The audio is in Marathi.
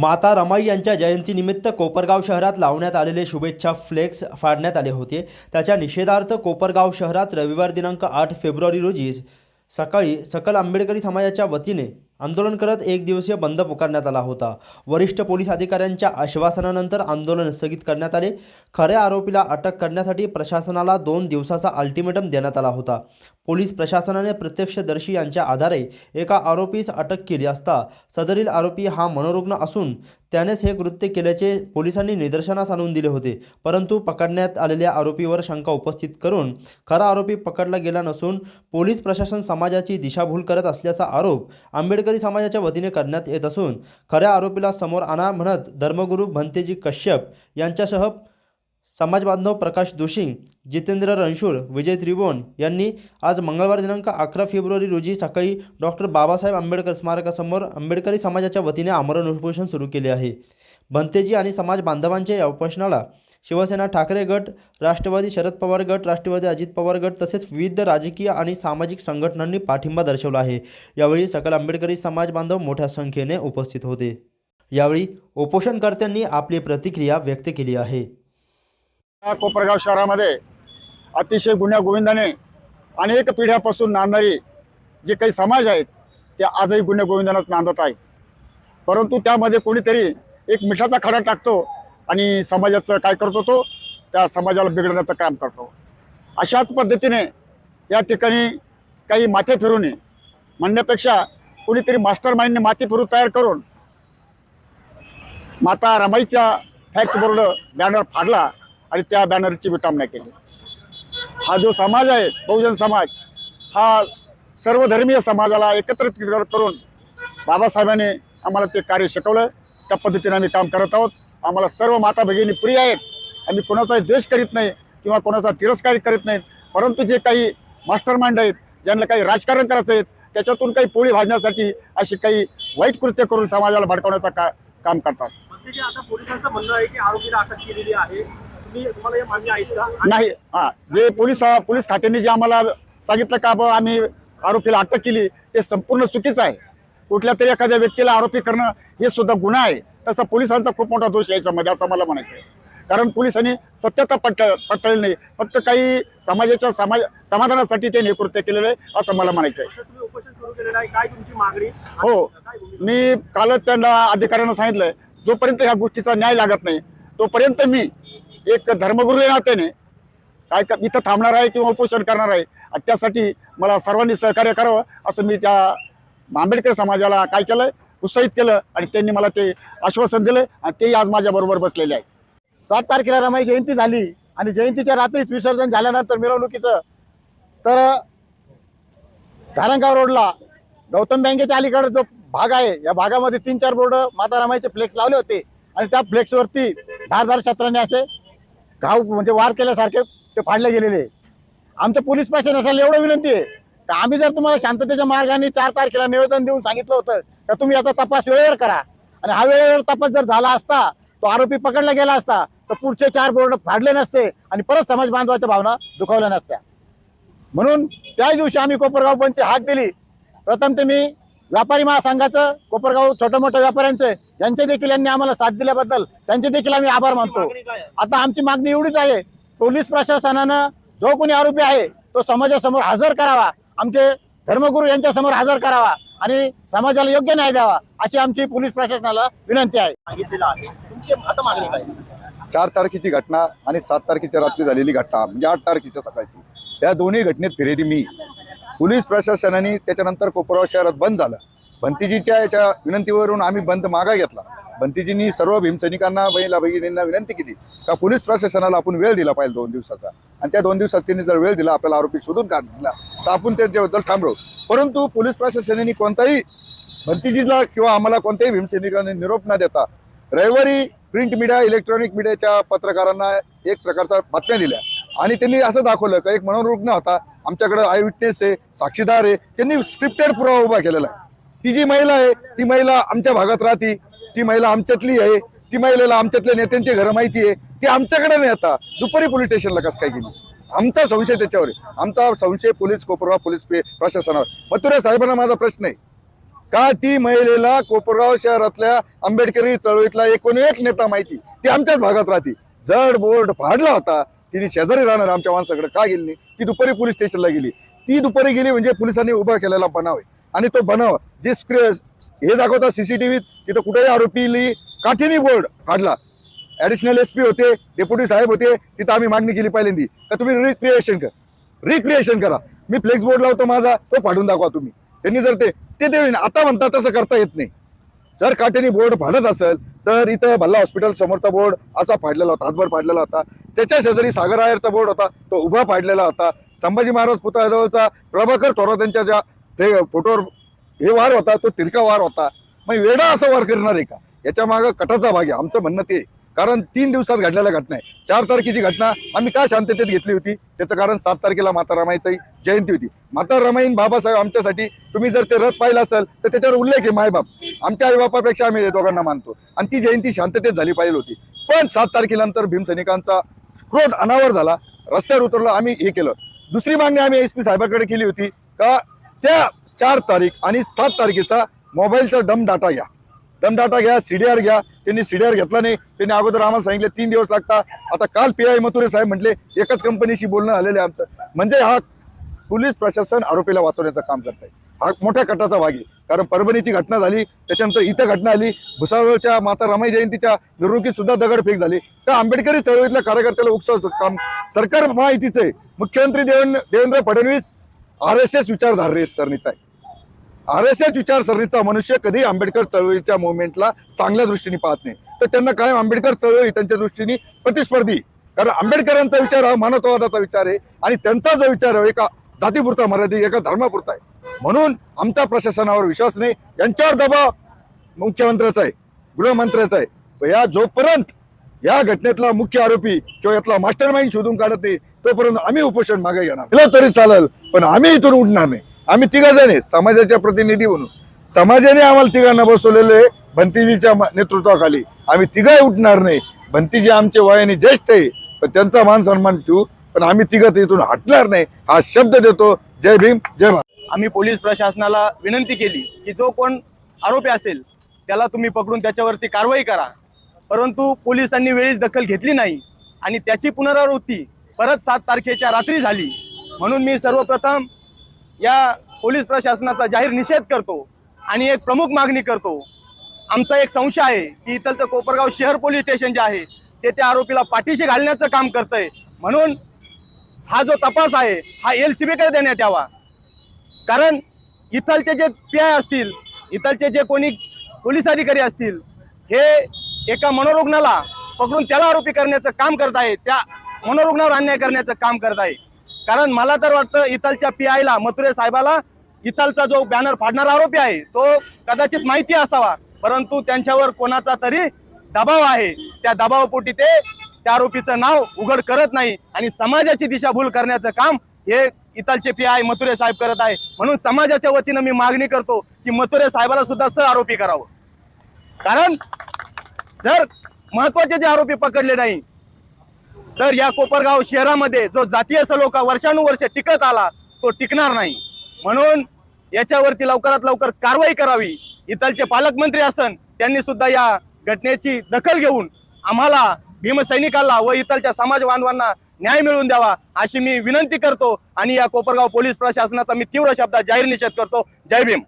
माता रमाई यांच्या जयंतीनिमित्त कोपरगाव शहरात लावण्यात आलेले शुभेच्छा फ्लेक्स फाडण्यात आले होते. त्याच्या निषेधार्थ कोपरगाव शहरात रविवार दिनांक आठ फेब्रुवारी रोजी सकाळी सकल आंबेडकरी समाजाच्या वतीने आंदोलन करत एक दिवसीय बंद पुकारण्यात आला होता. वरिष्ठ पोलीस अधिकाऱ्यांच्या आश्वासनानंतर आंदोलन स्थगित करण्यात आले. खऱ्या आरोपीला अटक करण्यासाठी प्रशासनाला दोन दिवसाचा अल्टिमेटम देण्यात आला होता. पोलीस प्रशासनाने प्रत्यक्षदर्शी यांच्या आधारे एका आरोपीस अटक केली असता सदरील आरोपी हा मनोरुग्ण असून त्यानेच हे कृत्य केल्याचे पोलिसांनी निदर्शनास आणून दिले होते. परंतु पकडण्यात आलेल्या आरोपीवर शंका उपस्थित करून खरा आरोपी पकडला गेला नसून पोलीस प्रशासन समाजाची दिशाभूल करत असल्याचा आरोप आंबेडकरी समाजाच्या वतीने करण्यात येत असून खऱ्या आरोपीला समोर आणा म्हणत धर्मगुरू भंतेजी कश्यप यांच्यासह समाजबांधव प्रकाश दोशिंग जितेंद्र रणशूळ विजय त्रिभुवन यांनी आज मंगळवार दिनांक अकरा फेब्रुवारी रोजी सकाळी डॉक्टर बाबासाहेब आंबेडकर स्मारकासमोर आंबेडकरी समाजाच्या वतीने आमरण उपोषण सुरू केले आहे. भंतेजी आणि समाज बांधवांच्या या उपोषणाला शिवसेना ठाकरे गट राष्ट्रवादी शरद पवार गट राष्ट्रवादी अजित पवार गट तसेच विविध राजकीय आणि सामाजिक संघटनांनी पाठिंबा दर्शवला आहे. यावेळी सकल आंबेडकरी समाज बांधव मोठ्या संख्येने उपस्थित होते. यावेळी उपोषणकर्त्यांनी आपली प्रतिक्रिया व्यक्त केली आहे. या कोपरगाव शहरामध्ये अतिशय गुन्ह्या गोविंदाने अनेक पिढ्यापासून नांदणारी जे काही समाज आहेत ते आजही गुन्ह्या गोविंदानंच नांदत आहे परंतु त्यामध्ये कोणीतरी एक मिठाचा खडा टाकतो आणि समाजाचं काय करतो तो त्या समाजाला बिघडण्याचं काम करतो अशाच पद्धतीने या ठिकाणी काही माथे फिरू नये म्हणण्यापेक्षा कोणीतरी मास्टर माइंडने माथे फिरू तयार करून माता रमाईच्या फॅक्स बोर्ड बॅनर फाडला. आणि त्या बॅनरची विटामना केली. हा जो समाज आहे बहुजन समाज हा सर्वधर्मीय समाजाला एकत्रित करून बाबासाहेबांनी आम्हाला ते कार्य शिकवलं. त्या पद्धतीने आम्ही काम करत आहोत. आम्हाला सर्व माता भगिनी प्रिय आहेत. आम्ही कोणाचाही द्वेष करीत नाही किंवा कोणाचा तिरस्कार करीत नाहीत परंतु जे काही मास्टर माइंड आहेत ज्यांना काही राजकारण करायचं आहे त्याच्यातून काही पोळी भाजण्यासाठी अशी काही वाईट कृत्य करून समाजाला भडकवण्याचं का काम करतात. म्हणजे जे आता पोलिसांचं म्हणणं आहे की आरोपीला अटक केलेली आहे. नाही हा जे पोलीस पोलीस खात्याने जे आम्हाला सांगितलं का बा आम्ही आरोपीला अटक केली ते संपूर्ण चुकीचं आहे. कुठल्या तरी एखाद्या व्यक्तीला आरोपी करणं हे सुद्धा गुन्हा आहे. तसा पोलिसांचा खूप मोठा दोष याच्यामध्ये असं मला म्हणायचं आहे. कारण पोलिसांनी सत्यता पट पटळली नाही. फक्त काही समाजाच्या समाज समाधानासाठी त्यांनी हे कृत्य केलेलं आहे असं मला म्हणायचं आहे. हो. मी कालच त्यांना अधिकाऱ्यांना सांगितलंय जोपर्यंत ह्या गोष्टीचा न्याय लागत नाही तोपर्यंत मी एक धर्मगुरू नात्याने काय का इथं थांबणार आहे किंवा उपोषण करणार आहे आणि त्यासाठी मला सर्वांनी सहकार्य करावं असं मी त्या आंबेडकर समाजाला काय केलं उत्साहित केलं आणि त्यांनी मला ते आश्वासन दिलं आणि तेही आज माझ्याबरोबर बसलेले आहे सात तारखेला रमाई जयंती झाली आणि जयंतीच्या रात्रीच विसर्जन झाल्यानंतर मिरवणुकीचं तर धारणगाव रोडला गौतम बँकेच्या अलीकडे जो भाग आहे या भागामध्ये तीन चार बोर्ड माता रमाईचे फ्लेक्स लावले होते आणि त्या फ्लेक्सवरती धारधार छत्राने असे घाव म्हणजे वार केल्यासारखे ते फाडले गेलेले आमचं पोलीस प्रशासनाला एवढं विनंती आहे का आम्ही जर तुम्हाला शांततेच्या मार्गाने चार तारखेला निवेदन देऊन सांगितलं होतं तर तुम्ही याचा तपास वेळेवर करा. आणि हा वेळेवर तपास जर झाला असता तो आरोपी पकडला गेला असता तर पुढचे चार बोर्ड फाडले नसते आणि परत समाज बांधवाच्या भावना दुखावल्या नसत्या. म्हणून त्याच दिवशी आम्ही कोपरगाव बंदची हाक दिली. प्रथम ते मी व्यापारी महासंघाचं कोपरगाव छोट्या मोठ्या व्यापाऱ्यांचे यांचे देखील यांनी आम्हाला साथ दिल्याबद्दल त्यांचे देखील आम्ही आभार मानतो? आता आमची मागणी एवढीच आहे पोलीस प्रशासनानं जो कोणी आरोपी आहे तो समाजासमोर हजर करावा आमचे धर्मगुरू यांच्या समोर हजर करावा आणि समाजाला योग्य न्याय द्यावा अशी आमची पोलीस प्रशासनाला विनंती आहे. सांगितलेलं आहे. तुमची आता मागणी काय आहे? चार तारखेची घटना आणि सात तारखेच्या रात्री झालेली घटना म्हणजे आठ तारखेच्या सकाळची. या दोन्ही घटनेत फिरेली मी. पोलीस प्रशासनाने त्याच्यानंतर कोपरगाव शहरात बंद झालं. भंतीजीच्या याच्या विनंतीवरून आम्ही बंद मागा घेतला. भंतीजींनी सर्व भीमसैनिकांना महिला भगिनींना विनंती केली का पोलीस प्रशासनाला आपण वेळ दिला पाहिजे दोन दिवसाचा. आणि त्या दोन दिवसात त्यांनी जर वेळ दिला आपल्याला आरोपी शोधून काढला तर आपण त्यांच्याबद्दल थांबलो. परंतु पोलीस प्रशासनाने कोणताही भंतीजीला किंवा आम्हाला कोणत्याही भीमसैनिकांनी निरोप न देता रविवारी प्रिंट मीडिया इलेक्ट्रॉनिक मीडियाच्या पत्रकारांना एक प्रकारचा बातम्या दिल्या. आणि त्यांनी असं दाखवलं का एक मनोरुग्ण होता आमच्याकडे आय विटनेस आहे साक्षीदार आहे त्यांनी स्क्रिप्टेड पुरावा उभा केलेला आहे. ती जी महिला आहे ती महिला आमच्या भागात राहते ती महिला आमच्यातली आहे ती महिलेला आमच्यातल्या नेत्यांची घरं माहिती आहे ती आमच्याकडे नाही आता दुपारी पोलीस स्टेशनला कसं काय गेली? आमचा संशय त्याच्यावर आहे. आमचा संशय पोलीस कोपरगाव पोलीस प्रशासनावर मथुरे साहेबांना माझा प्रश्न आहे. का ती महिलेला कोपरगाव शहरातल्या आंबेडकरी चळवळीतला एकूण एक नेता माहिती ती आमच्याच भागात राहते. जड बोर्ड फाडला होता तिने शेजारी राहणार आमच्या माणसाकडे. का गेली नाही? ती दुपारी पोलीस स्टेशनला गेली. ती दुपारी गेली म्हणजे पोलिसांनी उभा केलेला बनाव आहे. आणि तो बनाव जे स्क्रे हे दाखवता सीसीटीव्हीत तिथं कुठेही आरोपीली काठीनी बोर्ड काढला. ऍडिशनल एस पी होते डेप्युटी साहेब होते तिथं आम्ही मागणी केली पहिल्यांदी. का तुम्ही रिक्रिएशन कर. रिक्रिएशन करा. मी फ्लेक्स बोर्ड लावतो माझा तो फाडून दाखवा तुम्ही. त्यांनी जर ते ते आता म्हणतात तसं करता येत नाही. जर काटेनी बोर्ड फाडत असेल तर इथं भल्ला हॉस्पिटल समोरचा बोर्ड असा फाडलेला होता हातभर फाडलेला होता. त्याच्या शेजारी सागर आयरचा बोर्ड होता तो उभा फाडलेला होता. संभाजी महाराज पुतळ्याजवळचा प्रभाकर थोरात यांच्या ज्या ते फोटोवर हे वार होता तो तिरका वार होता. मग वेडा असा वार करणार आहे का? याच्या मागं कटाचा भाग आहे आमचं म्हणणं ते कारण तीन दिवसात घडलेल्या घटना आहे. चार तारखेची घटना आम्ही का शांततेत घेतली होती? त्याचं कारण सात तारखेला माता रमाईची जयंती होती. माता रमाईन बाबासाहेब आमच्यासाठी तुम्ही जर ते रथ पाहिलं असेल तर त्याच्यावर उल्लेख आहे मायबाप. आमच्या आईबापापेक्षा आम्ही दोघांना मानतो. आणि ती जयंती शांततेत झाली पाहिजे होती. पण सात तारखेनंतर भीमसैनिकांचा क्रोध अनावर झाला. रस्त्यावर उतरलो आम्ही हे केलं. दुसरी मागणी आम्ही एस पी साहेबाकडे केली होती का त्या चार तारीख आणि सात तारखेचा मोबाईलचा डम डाटा घ्या. डम डाटा घ्या सीडीआर घ्या. त्यांनी सीडीआर घेतला नाही. त्यांनी अगोदर आम्हाला सांगितले तीन दिवस लागता. आता काल पी आय मथुरे साहेब म्हटले एकाच कंपनीशी बोलणं आलेलं आहे आमचं. म्हणजे हा पोलीस प्रशासन आरोपीला वाचवण्याचं काम करत आहे हा मोठ्या कटाचा भाग आहे. कारण परभणीची घटना झाली त्याच्यानंतर इथं घटना आली. भुसावळच्या माता रमाई जयंतीच्या मिरवणुकीत सुद्धा दगडफेक झाली. तर आंबेडकरी चळवळीतल्या कार्यकर्त्याला उत्सव काम सरकार महायुतीचं आहे. मुख्यमंत्री Devendra Devendra Fadnavis R S S विचारधारे सरणीचा आहे. आर एस एस विचारसरणीचा मनुष्य कधी आंबेडकर चळवळीच्या मुवमेंटला चांगल्या दृष्टीने पाहत नाही. तर त्यांना कायम आंबेडकर चळवळी त्यांच्या दृष्टीने प्रतिस्पर्धी. कारण आंबेडकरांचा विचार हा मानवतावादाचा विचार आहे आणि त्यांचा जो विचार आहे एका जातीपुरता मर्यादित एका धर्मापुरता आहे. म्हणून आमचा प्रशासनावर विश्वास नाही. यांच्यावर दबाव मुख्यमंत्र्याचा आहे गृहमंत्र्याचा आहे. या जोपर्यंत या घटनेतला मुख्य आरोपी किंवा यातला मास्टर माइंड शोधून काढत नाही तोपर्यंत आम्ही उपोषण मागे घेणार. तरी चालेल पण आम्ही इथून उडणार नाही. आम्ही तिघाजण समाजाच्या प्रतिनिधी म्हणून. समाजाने आम्हाला तिघांना बसवलेलं आहे भंतीजीच्या नेतृत्वाखाली. आम्ही तिघाही उठणार नाही. भंतीजी आमचे वयाने ज्येष्ठ आहे पण त्यांचा मान सन्मान ठेवू. पण आम्ही तिघं इथून हटणार नाही हा शब्द देतो. जय भीम जय भारत. आम्ही पोलीस प्रशासनाला विनंती केली की जो कोण आरोपी असेल त्याला तुम्ही पकडून त्याच्यावरती कारवाई करा. परंतु पोलिसांनी वेळीच दखल घेतली नाही आणि त्याची पुनरावृत्ती परत सात तारखेच्या रात्री झाली. म्हणून मी सर्वप्रथम या पोलीस प्रशासनाचा जाहीर निषेध करतो आणि एक प्रमुख मागणी करतो. आमचा एक संशय आहे की इथलचं कोपरगाव शहर पोलीस स्टेशन जे आहे ते त्या आरोपीला पाठीशी घालण्याचं काम करतंय. म्हणून हा जो तपास आहे हा एल सी बीकडे देण्यात यावा. कारण इथलचे जे पी आय असतील इथलचे जे कोणी पोलीस अधिकारी असतील हे एका मनोरुग्णाला पकडून त्याला आरोपी करण्याचं काम करत आहे त्या मनोरुग्णावर अन्याय करण्याचं काम करत आहे कारण मला तर वाटतं इथलच्या पी आयला मथुरे साहेबाला इथलचा जो बॅनर फाडणारा आरोपी आहे तो कदाचित माहिती असावा. परंतु त्यांच्यावर कोणाचा तरी दबाव आहे. त्या दबावापोटी ते त्या आरोपीचं नाव उघड करत नाही आणि समाजाची दिशाभूल करण्याचं काम हे इथलचे पी आय मथुरे साहेब करत आहे. म्हणून समाजाच्या वतीनं मी मागणी करतो की मथुरे साहेबाला सुद्धा सह आरोपी करावं. कारण जर महत्त्वाचे जे आरोपी पकडले नाही तर या कोपरगाव शहरामध्ये जो जातीय सलोखा वर्षानुवर्ष टिकत आला तो टिकणार नाही. म्हणून याच्यावरती लवकरात लवकर कारवाई करावी. इथलचे पालकमंत्री असन त्यांनी सुद्धा या घटनेची दखल घेऊन आम्हाला भीमसैनिकाला व इथलच्या समाज बांधवांना न्याय मिळवून द्यावा अशी मी विनंती करतो. आणि या कोपरगाव पोलीस प्रशासनाचा मी तीव्र शब्दात जाहीर निषेध करतो. जय भीम.